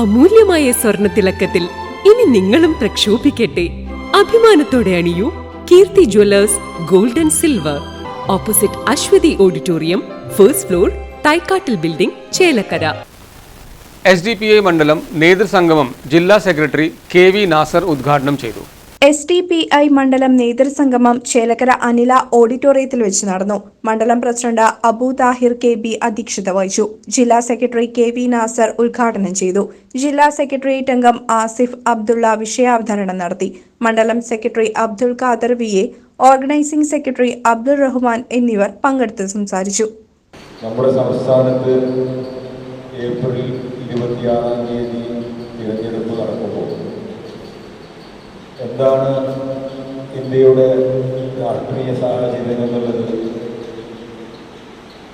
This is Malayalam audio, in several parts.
അമൂല്യമായ സ്വർണ തിളക്കത്തിൽ ഇനി നിങ്ങളും പ്രക്ഷോഭിക്കട്ടെ. അഭിമാനത്തോടെ അണിയൂ Keerthi jewellers gold and silver. Opposite Aswathi auditorium first floor Thaikkattil building Chelakkara. S D P I മണ്ഡലം നേതൃസംഗമം ജില്ലാ സെക്രട്ടറി കെ വി നാസർ ഉദ്ഘാടനം ചെയ്തു. എസ് ഡി പി ഐ മണ്ഡലം നേതൃസംഗമം ചേലക്കര അനില ഓഡിറ്റോറിയത്തിൽ വെച്ച് നടന്നു. മണ്ഡലം president Abu Thahir K B അധ്യക്ഷത വഹിച്ചു. ജില്ലാ സെക്രട്ടറി കെ വി നാസർ ഉദ്ഘാടനം ചെയ്തു. ജില്ലാ സെക്രട്ടേറിയറ്റ് അംഗം ആസിഫ് അബ്ദുള്ള വിഷയാവതരണം നടത്തി. മണ്ഡലം secretary Abdul Khader V A organising secretary Abdul Rahman എന്നിവർ പങ്കെടുത്ത് സംസാരിച്ചു. നമ്മുടെ സംസ്ഥാനത്ത് ഏപ്രിൽ ഇരുപത്തിയാറാം തീയതി എന്താണ് ഇന്ത്യയുടെ ആത്മീയ സാഹചര്യം എന്നുള്ളത്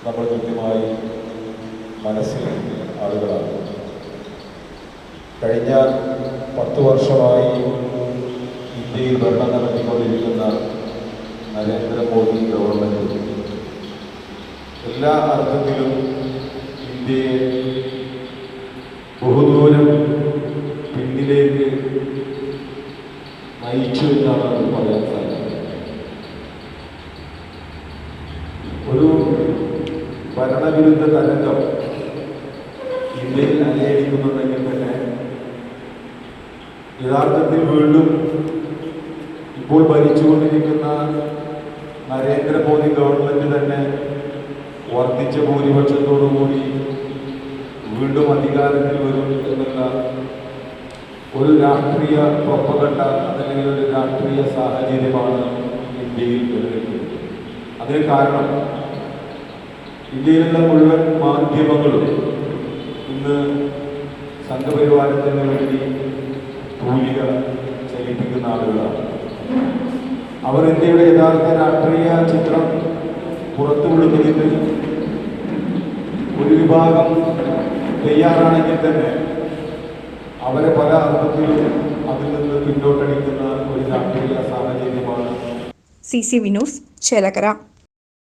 നമ്മൾ കൃത്യമായി മനസ്സിലാക്കിയ ആളുകളാണ്. കഴിഞ്ഞ പത്ത് വർഷമായി ഇന്ത്യയിൽ ഭരണം നടത്തിക്കൊണ്ടിരിക്കുന്ന നരേന്ദ്രമോദി ഗവൺമെന്റ് എല്ലാ അർത്ഥത്തിലും ഇന്ത്യയെ ബഹുദൂരം പിന്നിലേക്ക് നയിച്ചു എന്നാണ് നമുക്ക് പറയാൻ സാധിക്കുന്നത്. ഒരു ഭരണവിരുദ്ധ തരംഗം ഇന്ത്യയിൽ അലയടിക്കുന്നുണ്ടെങ്കിൽ തന്നെ യഥാർത്ഥത്തിൽ വീണ്ടും ഇപ്പോൾ ഭരിച്ചുകൊണ്ടിരിക്കുന്ന നരേന്ദ്രമോദി ഗവൺമെന്റ് തന്നെ വർദ്ധിച്ച ഭൂരിപക്ഷത്തോടുകൂടി വീണ്ടും അധികാരത്തിൽ വരും എന്നുള്ള ഒരു രാഷ്ട്രീയ പ്രൊപ്പകണ്ട അതല്ലെങ്കിൽ ഒരു രാഷ്ട്രീയ സാഹചര്യമാണ് ഇന്ത്യയിൽ നിലനിൽക്കുന്നത്. അതിന് കാരണം ഇന്ത്യയിലുള്ള മുഴുവൻ മാധ്യമങ്ങളും ഇന്ന് സംഘപരിവാരത്തിന് വേണ്ടി തൂലിക ചലിപ്പിക്കുന്ന ആളുകളാണ്. അവർ ഇന്ത്യയുടെ യഥാർത്ഥ രാഷ്ട്രീയ ചിത്രം പുറത്തു കൊടുക്കുന്നതിന് ഒരു വിഭാഗം തയ്യാറാണെങ്കിൽ തന്നെ അവരെ പല അർത്ഥത്തിലും അതിൽ നിന്ന് പിന്നോട്ടടിക്കുന്ന ഒരു സാഹചര്യമാണ്. C C Vinoos Chelakkara.